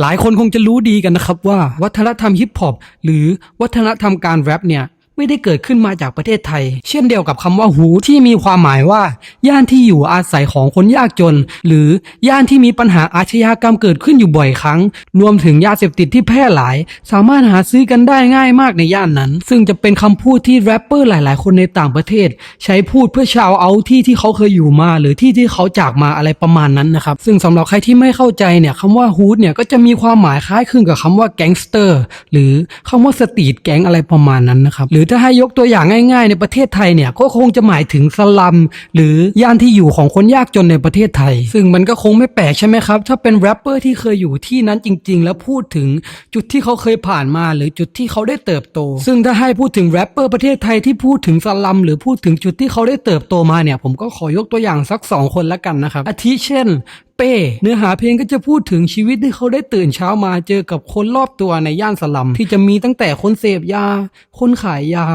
หลายคนคงจะรู้ดีกันนะครับว่าวัฒนธรรมฮิปฮอปหรือวัฒนธรรมการแรปเนี่ย ไม่ได้เกิดขึ้นมาจากประเทศไทย เช่นเดียวกับคำว่าหูที่มีความหมายว่า ย่านที่อยู่อาศัยของคนยากจน หรือย่านที่มีปัญหาอาชญากรรมเกิดขึ้นอยู่บ่อยครั้ง รวมถึงยาเสพติดที่แพร่หลาย สามารถหาซื้อกันได้ง่ายมากในย่านนั้น ซึ่งจะเป็นคำพูดที่แรปเปอร์หลาย ๆ คนในต่างประเทศ ใช้พูดเพื่อชาวเอาที่ที่เขาเคยอยู่มา หรือที่ที่เขาจากมาอะไรประมาณนั้นนะครับซึ่งสำหรับใครที่ไม่เข้าใจเนี่ยคำว่าฮูดเนี่ยก็จะมีความหมายคล้ายคลึงกับคำว่าแก๊งสเตอร์หรือคำว่าสตรีทแก๊งอะไรประมาณนั้นนะครับหรือถ้าให้ยกตัวอย่างง่าย ๆ ในประเทศไทยเนี่ยก็คงจะหมายถึงสลัม หรือย่านที่อยู่ของคนยากจนในประเทศไทย ซึ่งมันก็คงไม่แปลกใช่ไหมครับ ถ้าเป็นแรปเปอร์ที่เคยอยู่ที่นั้นจริง ๆ แล้วพูดถึงจุดที่เขาเคยผ่านมา หรือจุดที่เขาได้เติบโต ซึ่งถ้าให้พูดถึงแรปเปอร์ประเทศไทยที่พูดถึงสลัม หรือพูดถึงจุดที่เขาได้เติบโตมาเนี่ยผมก็ขอยกตัวอย่างสักสองคนละกันนะครับอาทิเช่น เป้ เนื้อหาเพลงก็จะพูดถึงชีวิตที่เขาได้ตื่นเช้ามาเจอกับคนรอบตัวในย่านสลัมที่จะมีตั้งแต่คนเสพยา คนขายยา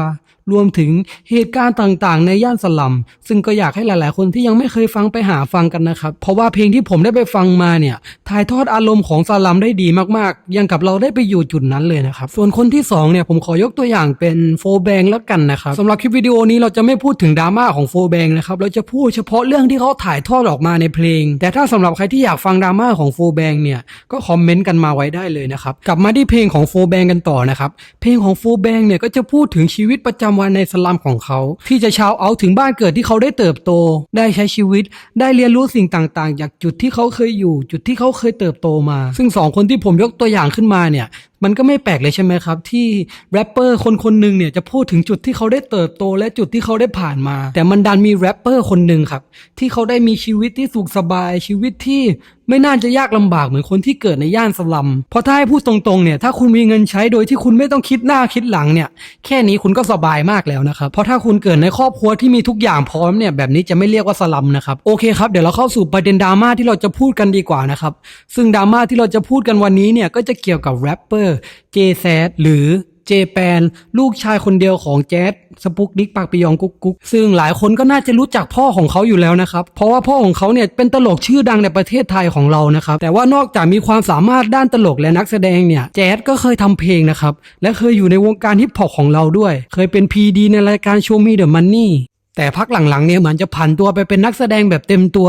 รวมถึงเหตุการณ์ต่างๆ ในย่านสลัม ซึ่งก็อยากให้หลาย ๆ คนที่ยังไม่เคยฟังไปหาฟังกันนะครับ เพราะว่าเพลงที่ผมได้ไปฟังมาเนี่ยถ่ายทอดอารมณ์ของสลัมได้ดีมากๆ ยังกับเราได้ไปอยู่จุดนั้นเลยนะครับ ส่วนคนที่สองเนี่ยผมขอยกตัวอย่างเป็นโฟแบงแล้วกันนะครับสำหรับคลิปวิดีโอนี้เราจะไม่พูดถึงดราม่าของโฟแบงนะครับเราจะพูดเฉพาะเรื่องที่เขาถ่ายทอดออกมาในเพลง แต่ถ้าสำหรับใครที่อยากฟังดราม่าของโฟแบงเนี่ยก็คอมเมนต์กันมาไว้ได้เลยนะครับกลับมาที่เพลงของโฟแบงกันต่อนะครับเพลงของโฟแบงเนี่ยก็จะพูดถึงชีวิตประจำวันในสลัมของเขา ที่จะชาวเอาถึงบ้านเกิดที่เขาได้เติบโต ได้ใช้ชีวิต ได้เรียนรู้สิ่งต่างๆ จากจุดที่เขาเคยอยู่ จุดที่เขาเคยเติบโตมา ซึ่งสองคนที่ผมยกตัวอย่างขึ้นมาเนี่ยมันก็ไม่แปลกเลยใช่ไหมครับ ที่แรปเปอร์คนคนหนึ่งเนี่ยจะพูดถึงจุดที่เขาได้เติบโตและจุดที่เขาได้ผ่านมา แต่มันดันมีแรปเปอร์คนหนึ่งครับ ที่เขาได้มีชีวิตที่สุขสบายชีวิตที่ไม่น่าจะยากลำบากเหมือนคนที่เกิดในย่านสลัม เพราะถ้าให้พูดตรงๆเนี่ยถ้าคุณมีเงินใช้โดยที่คุณไม่ต้องคิดหน้าคิดหลังเนี่ยแค่นี้คุณก็สบายมากแล้วนะครับ เพราะถ้าคุณเกิดในครอบครัวที่มีทุกอย่างพร้อมเนี่ยแบบนี้จะไม่เรียกว่าสลัมนะครับโอเคครับเดี๋ยวเราเข้าสู่ประเด็นดราม่าที่เราจะพูดกันดีกว่านะครับซึ่งดราม่าที่เราจะพูดกันวันนี้เนี่ยก็จะเกี่ยวกับแรปเปอร์เจแซดหรือเจแปนลูกชายคนเดียวของแจ๊ดสปุกนิกปากปิยองกุ๊กกุ๊กซึ่งหลายคนก็น่าจะรู้จักพ่อของเขาอยู่แล้วนะครับ เพราะว่าพ่อของเขาเนี่ยเป็นตลกชื่อดังในประเทศไทยของเรานะครับ แต่ว่านอกจากมีความสามารถด้านตลกและนักแสดงเนี่ย แจ๊ดก็เคยทำเพลงนะครับ และเคยอยู่ในวงการฮิปฮอปของเราด้วย เคยเป็นพีดีในรายการโชว์มีเดอะมันนี่แต่พักหลังๆเนี่ยเหมือนจะผันตัวไปเป็นนักแสดงแบบเต็มตัว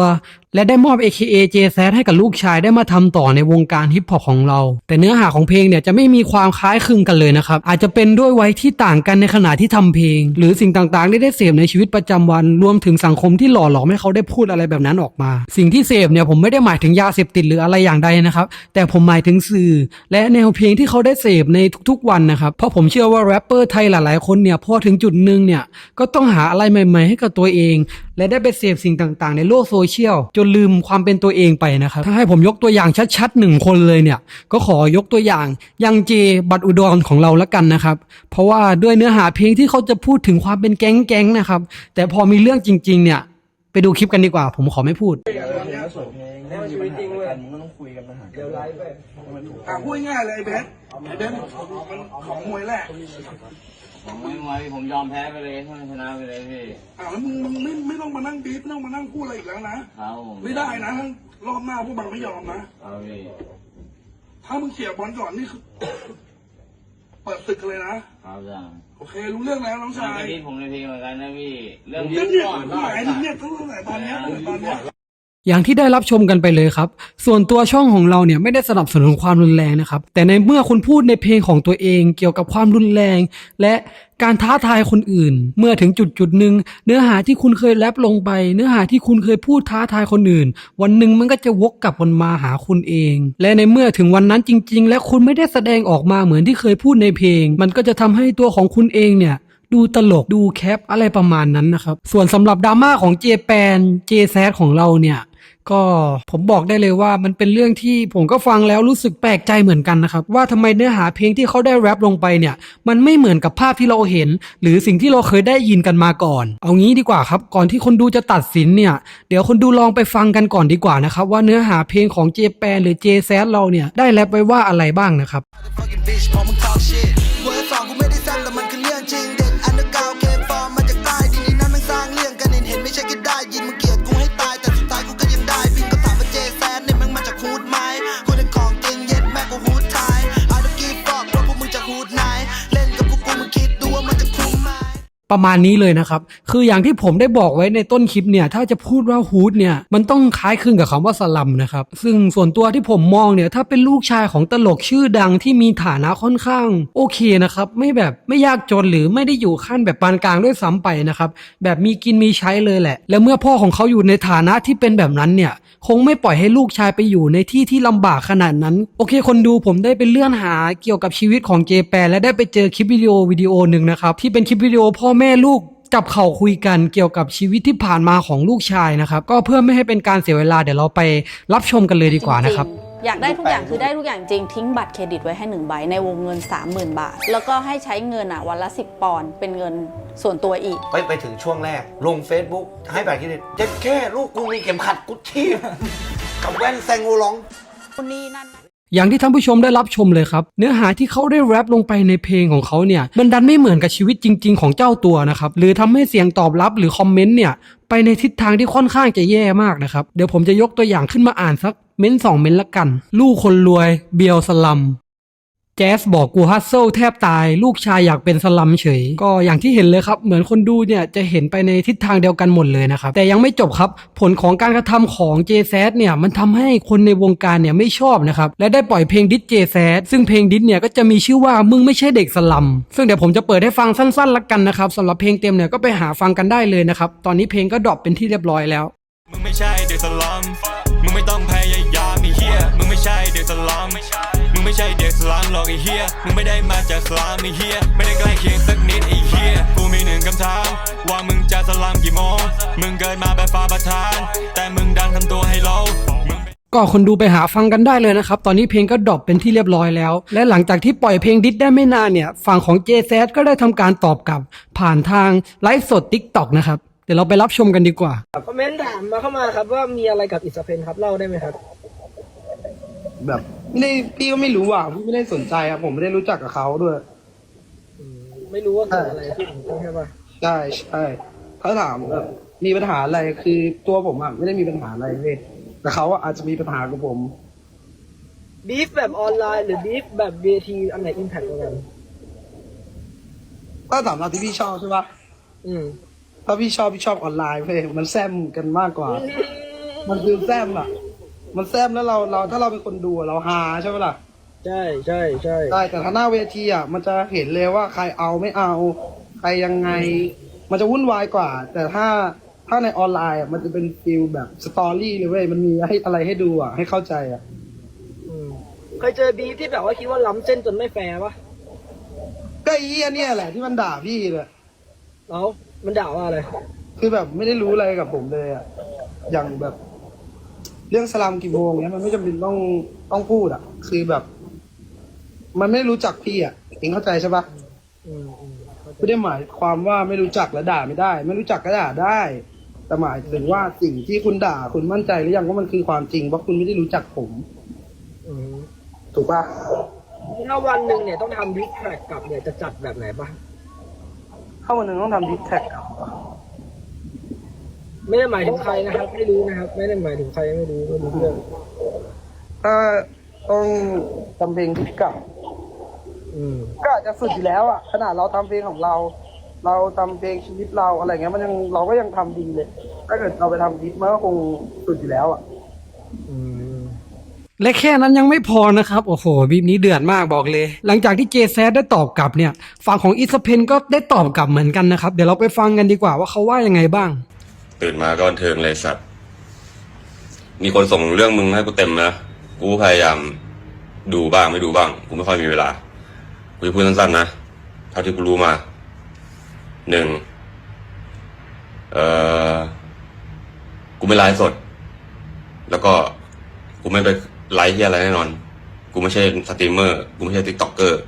และได้มอบ AKA JZ ให้กับลูกชายได้มาทำต่อในวงการฮิปฮอปของเรา แต่เนื้อหาของเพลงเนี่ยจะไม่มีความคล้ายคลึงกันเลยนะครับ อาจจะเป็นด้วยวัยที่ต่างกันในขณะที่ทำเพลง หรือสิ่งต่างๆ ที่ได้เสพในชีวิตประจำวัน รวมถึงสังคมที่หล่อหลอมให้เขาได้พูดอะไรแบบนั้นออกมา สิ่งที่เสพเนี่ยผมไม่ได้หมายถึงยาเสพติดหรืออะไรอย่างใดนะครับ แต่ผมหมายถึงสื่อ และแนวเพลงที่เขาได้เสพในทุกๆวันนะครับ เพราะผมเชื่อว่าแรปเปอร์ไทยหลายๆคนเนี่ยพอถึงจุดหนึ่งเนี่ยก็ต้องหาอะไรใหม่ ๆ ให้กับตัวเอง และได้ไปเสพสิ่งต่างๆ ในโลกโซเชียลจนลืมความเป็นตัวเองไปนะครับ ถ้าให้ผมยกตัวอย่างชัดๆหนึ่งคนเลยเนี่ย ก็ขอยกตัวอย่างยังเจบัตรอุดรของเราละกันนะครับ เพราะว่าด้วยเนื้อหาเพลงที่เขาจะพูดถึงความเป็นแก๊งๆนะครับ แต่พอมีเรื่องจริง ๆ เนี่ย ไปดูคลิปกันดีกว่า ผมขอไม่พูดในชีวิตจริงเว้ยมึงต้องคุยกันนะฮะเดี๋ยวไลฟ์ไปอะพูดง่ายเลยเบสเบสมันของมวยแหละ ผมไม่ไหวผมยอมแพ้ไปเลยถ้าชนะไปเลยพี่อะแล้วมึงมึงไม่ไม่ต้องมานั่งบีบไม่ต้องมานั่งพูดอะไรอีกแล้วนะครับผมไม่ได้นะถ้ารอบหน้าพวกบังไม่ยอมนะครับพี่ถ้ามึงเขี่ยบอลก่อนนี่คือ เปิดศึกกันเลยนะครับจ้าโอเค รู้เรื่องแล้วน้องชาชายยผมในเพลงเหมือนกันนะพี่ เรื่องเนี่ยเนี่ยหมายถึงเนี่ยตั้งแต่ตอนเนี้ยตั้งแต่ตอนเนี้ย อย่างที่ได้รับชมกันไปเลยครับ ส่วนตัวช่องของเราเนี่ยไม่ได้สนับสนุนความรุนแรงนะครับ แต่ในเมื่อคุณพูดในเพลงของตัวเองเกี่ยวกับความรุนแรง และการท้าทายคนอื่น เมื่อถึงจุดจุดหนึ่งเนื้อหาที่คุณเคยแรปลงไป เนื้อหาที่คุณเคยพูดท้าทายคนอื่น วันหนึ่งมันก็จะวกกลับวนมาหาคุณเอง และในเมื่อถึงวันนั้นจริง ๆ และคุณไม่ได้แสดงออกมาเหมือนที่เคยพูดในเพลง มันก็จะทำให้ตัวของคุณเองเนี่ยดูตลกดูแคปอะไรประมาณนั้นนะครับ ส่วนสำหรับดราม่าของเจแปนเจแซของเราเนี่ย ก็ผมบอกได้เลยว่ามันเป็นเรื่องที่ผมก็ฟังแล้วรู้สึกแปลกใจเหมือนกันนะครับ ว่าทำไมเนื้อหาเพลงที่เขาได้แรปลงไปเนี่ย มันไม่เหมือนกับภาพที่เราเห็น หรือสิ่งที่เราเคยได้ยินกันมาก่อน เอางี้ดีกว่าครับ ก่อนที่คนดูจะตัดสินเนี่ย เดี๋ยวคนดูลองไปฟังกันก่อนดีกว่านะครับ ว่าเนื้อหาเพลงของเจแปนหรือเจแซเราเนี่ยได้แรปไว้ว่าอะไรบ้างนะครับพอมึง talk shit เวอร์สองกูไม่ได้แซมแต่มันคือเรื่องจริง ประมาณนี้เลยนะครับ คืออย่างที่ผมได้บอกไว้ในต้นคลิปเนี่ย ถ้าจะพูดว่าฮูดเนี่ย มันต้องคล้ายคลึงกับคำว่าสลัมนะครับ ซึ่งส่วนตัวที่ผมมองเนี่ย ถ้าเป็นลูกชายของตลกชื่อดังที่มีฐานะค่อนข้าง โอเคนะครับ ไม่แบบไม่ยากจนหรือไม่ได้อยู่ขั้นแบบปานกลางด้วยซ้ำไปนะครับ แบบมีกินมีใช้เลยแหละ แล้วเมื่อพ่อของเขาอยู่ในฐานะที่เป็นแบบนั้นเนี่ย คงไม่ปล่อยให้ลูกชายไปอยู่ในที่ที่ลำบากขนาดนั้น โอเค คนดูผมได้ไปเลื่อนหาเกี่ยวกับชีวิตของเจแปนและได้ไปเจอคลิปวิดีโอวิดีโอหนึ่งนะครับที่เป็นคลิปวิดีโอพ่อแม่ลูกจับเข่าคุยกันเกี่ยวกับชีวิตที่ผ่านมาของลูกชายนะครับ ก็เพื่อไม่ให้เป็นการเสียเวลาเดี๋ยวเราไปรับชมกันเลยดีกว่านะครับจงๆอยากได้ทุกอย่างคือได้ทุกอย่างจริงทิ้งบัตรเครดิตไว้ให้หนึ่งใบในวงเงิน 30,000 บาท แล้วก็ให้ใช้เงินอะวันละ 10 ปอนด์เป็นเงินส่วนตัวอีก ไปไปถึงช่วงแรก ลง Facebook ให้บัตรเครดิตเจ็ดแค่ลูกกูมีเข็มขัดกุชชี่กับแว่นแซงโอลองคนนี้นั่น อย่างที่ท่านผู้ชมได้รับชมเลยครับ เนื้อหาที่เขาได้แรปลงไปในเพลงของเขาเนี่ยมันดันไม่เหมือนกับชีวิตจริง ๆ ของเจ้าตัวนะครับหรือทำให้เสียงตอบรับหรือคอมเมนต์เนี่ยไปในทิศทางที่ค่อนข้างจะแย่มากนะครับเดี๋ยวผมจะยกตัวอย่างขึ้นมาอ่านสักเม้นสองเม้นละกัน ลูกคนรวย เบียวสลัม แจ๊สบอกกูฮัสเซลแทบตาย ลูกชายอยากเป็นสลัมเฉย ก็อย่างที่เห็นเลยครับ เหมือนคนดูเนี่ยจะเห็นไปในทิศทางเดียวกันหมดเลยนะครับ แต่ยังไม่จบครับ ผลของการกระทำของเจแซเนี่ยมันทำให้คนในวงการเนี่ยไม่ชอบนะครับ และได้ปล่อยเพลงดิสเจแซซึ่งเพลงดิสเนี่ยก็จะมีชื่อว่ามึงไม่ใช่เด็กสลัม ซึ่งเดี๋ยวผมจะเปิดให้ฟังสั้นๆละกันนะครับสำหรับเพลงเต็มเนี่ยก็ไปหาฟังกันได้เลยนะครับตอนนี้เพลงก็ดรอปเป็นที่เรียบร้อยแล้วมึงไม่ใช่เด็กสลัมมึงไม่ต้องพยายามไอ้เฮียมึงไม่ใช่เด็กสลัมมึง ไม่ใช่เด็กสลัมหรอกไอ้เฮียมึงไม่ได้มาจากสลัมไอ้เฮียไม่ได้ใกล้เคียงสักนิดไอ้เฮียกูมีหนึ่งคำถามว่ามึงจะสลัมกี่โมงมึงเกิดมาแบบฟ้าประทาน แต่มึงดันทำตัวให้โลมึงก็คนดูไปหาฟังกันได้เลยนะครับ ตอนนี้เพลงก็ดรอปเป็นที่เรียบร้อยแล้ว และหลังจากที่ปล่อยเพลงดิสได้ไม่นานเนี่ยฝั่งของ j z ก็ได้ทำการตอบกลับ ผ่านทางไลฟ์สด TikTok นะครับเดี๋ยวเราไปรับชมกันดีกว่าคอมเมนต์ถามมาเข้ามาครับว่ามีอะไรกับอิสเพนครับเล่าได้ไหมครับ แบบ ไม่ได้พี่ก็ไม่รู้อะพี่ไม่ได้สนใจครับผมไม่ได้รู้จักกับเขาด้วย ไม่รู้ว่าเกิดอะไรขึ้นใช่ปะใช่ใช่เขาถามแบบมีปัญหาอะไรคือตัวผมอะไม่ได้มีปัญหาอะไรเว้ยแต่เขาอะอาจจะมีปัญหากับผม บีฟแบบออนไลน์หรือบีฟแบบเวทีอันไหนอิมแพคกว่ากัน ก็ถามเราที่พี่ชอบใช่ปะอืมถ้าพี่ชอบพี่ชอบออนไลน์เว้ยมันแซมกันมากกว่า มันคือแซมอะ มันแซมแล้วเราเราถ้าเราเป็นคนดูอะเราฮาใช่ปะล่ะใช่ใช่ใช่ใช่แต่ถ้าหน้าเวทีอะมันจะเห็นเลยว่าใครเอาไม่เอา ใครยังไง มันจะวุ่นวายกว่า แต่ถ้าถ้าในออนไลน์อะมันจะเป็นฟิลแบบสตอรี่เลยเว้ยมันมีให้อะไรให้ดูอะให้เข้าใจอะอืมเคยเจอบีฟที่แบบว่าคิดว่าล้ำเส้นจนไม่แฟร์ปะก็ไอ้เหี้ยเนี่ยแหละที่มันด่าพี่เลยเอ้ามันด่าว่าอะไรคือแบบไม่ได้รู้อะไรกับผมเลยอะอย่างแบบ เรื่องสลัมกี่โมงเนี้ยมันไม่จำเป็นต้องต้องพูดอะ คือแบบ มันไม่รู้จักพี่อะเองเข้าใจใช่ปะอืมอืมเข้าใจไม่ได้หมายความว่าไม่รู้จักแล้วด่าไม่ได้ ไม่รู้จักก็ด่าได้ แต่หมายถึงว่าสิ่งที่คุณด่าคุณมั่นใจหรือยังว่ามันคือความจริงเพราะคุณไม่ได้รู้จักผม อืมถูกปะถ้าวันหนึ่งเนี่ยต้องทำบิ๊กแทร็กกลับเนี่ยจะจัดแบบไหนปะถ้าวันหนึ่งต้องทำดิสแท็ก ไม่ได้หมายถึงใครนะครับ ไม่รู้นะครับ ไม่ได้หมายถึงใครไม่รู้ไม่รู้เรื่องถ้าต้องทำเพลงที่กลับ อืมก็อาจจะสุดอยู่แล้วอะขนาดเราทำเพลงของเรา เราทำเพลงชีวิตเราอะไรเงี้ยมันยังเราก็ยังทำดีเลยถ้าเกิดเราไปทำดิสมันก็คงสุดอยู่แล้วอะ อืม และแค่นั้นยังไม่พอนะครับ โอ้โหบีบนี้เดือดมากบอกเลย หลังจากที่เจแซได้ตอบกลับเนี่ย ฝั่งของอิสเพนก็ได้ตอบกลับเหมือนกันนะครับ เดี๋ยวเราไปฟังกันดีกว่าว่าเขาว่ายังไงบ้าง ตื่นมาก็บันเทิงเลยสัตว์ มีคนส่งเรื่องมึงให้กูเต็มนะ กูพยายามดูบ้างไม่ดูบ้าง กูไม่ค่อยมีเวลา กูจะพูดสั้นๆนะ เท่าที่กูรู้มา หนึ่ง เอ่อ กูไม่ไลฟ์สด แล้วก็กูไม่ไปไลฟ์ที่อะไรแน่นอน กูไม่ใช่สตรีมเมอร์ กูไม่ใช่ติ๊กต็อกเกอร์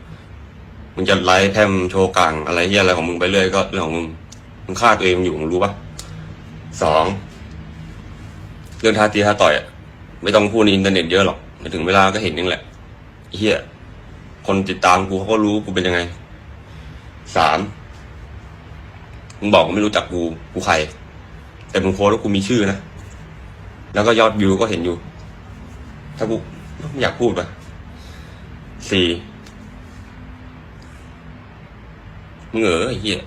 มึงจะไลฟ์แพมโชว์กลางอะไรที่อะไรของมึงไปเรื่อยก็เรื่องของมึง มึงฆ่าตัวเองอยู่มึงรู้ปะ สองเรื่องท่าตีท่าต่อยอะไม่ต้องพูดในอินเทอร์เน็ตเยอะหรอกมาถึงเวลาก็เห็นเองแหละเฮียคนติดตามกูเขาก็รู้กูเป็นยังไงสามมึงบอกว่าไม่รู้จักกูกูใคร แต่มึงโพสต์ว่ากูมีชื่อนะแล้วก็ยอดวิวก็เห็นอยู่ ถ้ากูไม่อยากพูดปะสี่มึงเออเฮีย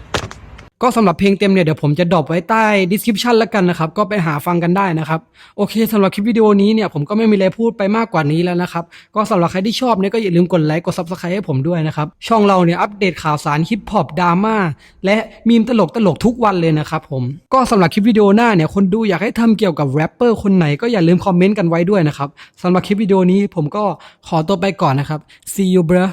ก็สำหรับเพลงเต็มเนี่ยเดี๋ยวผมจะดรอปไว้ใต้ description แล้วกันนะครับ ก็ไปหาฟังกันได้นะครับ โอเคสำหรับคลิปวิดีโอนี้เนี่ยผมก็ไม่มีอะไรพูดไปมากกว่านี้แล้วนะครับ ก็สำหรับใครที่ชอบเนี่ยก็อย่าลืมกดไลค์กด subscribe ให้ผมด้วยนะครับ ช่องเราเนี่ยอัปเดตข่าวสารฮิปฮอปดราม่าและมีมตลกตลกทุกวันเลยนะครับผมก็สำหรับคลิปวิดีโอหน้าเนี่ยคนดูอยากให้ทำเกี่ยวกับแรปเปอร์คนไหนก็อย่าลืมคอมเมนต์กันไว้ด้วยนะครับสำหรับคลิปวิดีโอนี้ผมก็ขอตัวไปก่อนนะครับ see you bro